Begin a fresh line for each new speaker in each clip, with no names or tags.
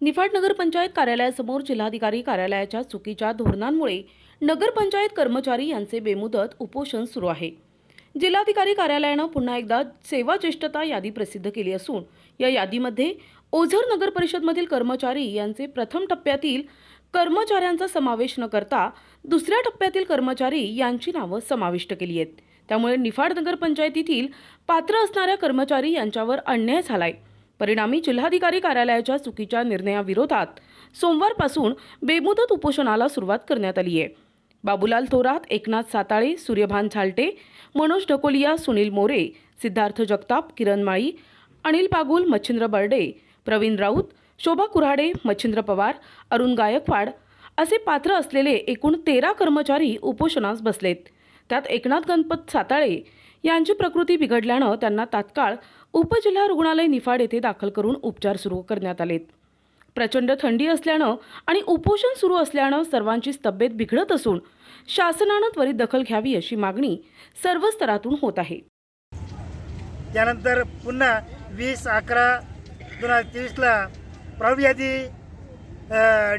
निफाड नगरपंचायत कार्यालयासमोर जिल्हाधिकारी कार्यालयाच्या चुकीच्या धोरणांमुळे नगरपंचायत कर्मचारी यांचे बेमुदत उपोषण सुरू आहे. जिल्हाधिकारी कार्यालयानं पुन्हा एकदा सेवा ज्येष्ठता यादी प्रसिद्ध केली असून या यादीमध्ये ओझर नगर परिषदमधील कर्मचारी यांचे प्रथम टप्प्यातील कर्मचाऱ्यांचा समावेश न करता दुसऱ्या टप्प्यातील कर्मचारी यांची नावं समाविष्ट केली आहेत. त्यामुळे निफाड नगरपंचायतीतील पात्र असणाऱ्या कर्मचारी यांच्यावर अन्याय झालाय. परिणामी जिल्हाधिकारी कार्यालयाच्या चुकीच्या निर्णयाविरोधात सोमवारपासून बेमुदत उपोषणाला सुरुवात करण्यात आली आहे. बाबूलाल थोरात एकनाथ साताळे सूर्यभान झालटे मनोज ढकोलिया सुनील मोरे सिद्धार्थ जगताप किरण माळी अनिल पागुल मच्छिंद्र बर्डे प्रवीण राऊत शोभा कुऱ्हाडे मच्छिंद्र पवार अरुण गायकवाड असे पात्र असलेले एकूण तेरा कर्मचारी उपोषणास बसलेत. त्यात एकनाथ गणपत साताळे यांची प्रकृती बिघडल्यानं त्यांना तात्काळ उपजिल्हा रुग्णालय निफाड येथे दाखल करून उपचार सुरू करण्यात आलेत. प्रचंड थंडी असल्यानं आणि उपोषण सुरू असल्यानं सर्वांचीच तब्येत बिघडत असून शासनानं त्वरित दखल घ्यावी अशी मागणी सर्व स्तरातून होत आहे.
त्यानंतर पुन्हा वीस अकरा दोन हजार तेवीसला प्रौढ यादी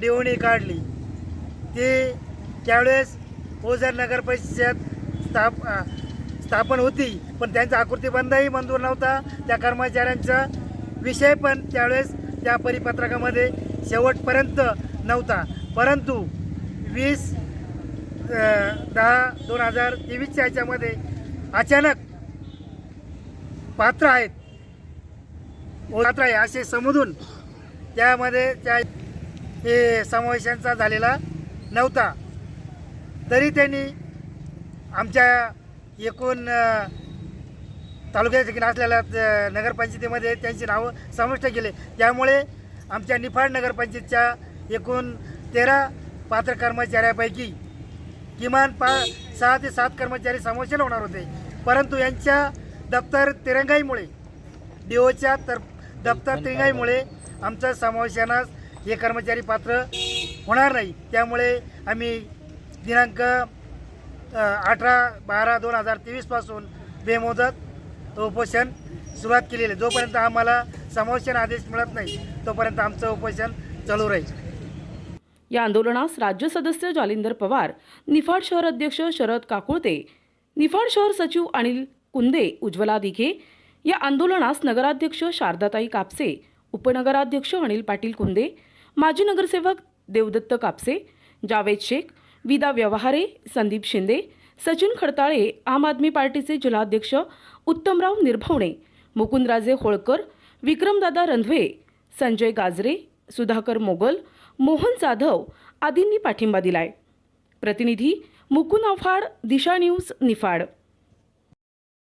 डिओणी काढली. ती त्यावेळेस ओझर नगर परिषद स्थाप स्थापन होती. पण त्यांचा आकृती बंदही मंजूर नव्हता. त्या कर्मचाऱ्यांचा विषय पण त्यावेळेस त्या परिपत्रकामध्ये शेवटपर्यंत नव्हता. परंतु वीस दहा दोन हजार तेवीसच्या याच्यामध्ये अचानक पात्र आहेत. पात्र आहे असे समजून त्यामध्ये त्या हे समावेशांचा झालेला नव्हता. तरी त्यांनी आमच्या एकूण तालुक्याच्या ठिकाणी असलेल्या नगरपंचायतीमध्ये त्यांची नावं समाविष्ट केले. त्यामुळे आमच्या निफाड नगरपंचायतच्या एकूण तेरा पात्र कर्मचाऱ्यापैकी किमान पा सहा ते सात कर्मचारी समावेशन होणार होते. परंतु यांच्या दप्तर तिरंगाईमुळे डीओच्या तर दप्तर तिरंगाईमुळे आमचं समावेशनास हे कर्मचारी पात्र होणार नाही. त्यामुळे आम्ही दिनांक अठरा बारा दोन हजार तेवीसपासून बेमुदत उपोषण सुरुवात केलेली आहे. जोपर्यंत आम्हाला समोषण आदेश मिळत नाही तोपर्यंत आमचं उपोषण चालू राहील.
या आंदोलनास राज्य सदस्य जालिंदर पवार निफाड शहर अध्यक्ष शरद काकुळते निफाड शहर सचिव अनिल कुंदे उज्ज्वला दिघे या आंदोलनास नगराध्यक्ष शारदाताई कापसे उपनगराध्यक्ष अनिल पाटील कुंदे माजी नगरसेवक देवदत्त कापसे जावेद शेख विदा व्यवहारे संदीप शिंदे सचिन खडताळे आम आदमी पार्टीचे जिल्हाध्यक्ष उत्तमराव निर्भवणे मुकुंदराजे होळकर विक्रमदादा रंधवे संजय गाजरे सुधाकर मोगल मोहन जाधव आदींनी पाठिंबा दिलाय. प्रतिनिधी मुकुंद आव्हाड दिशा न्यूज निफाड.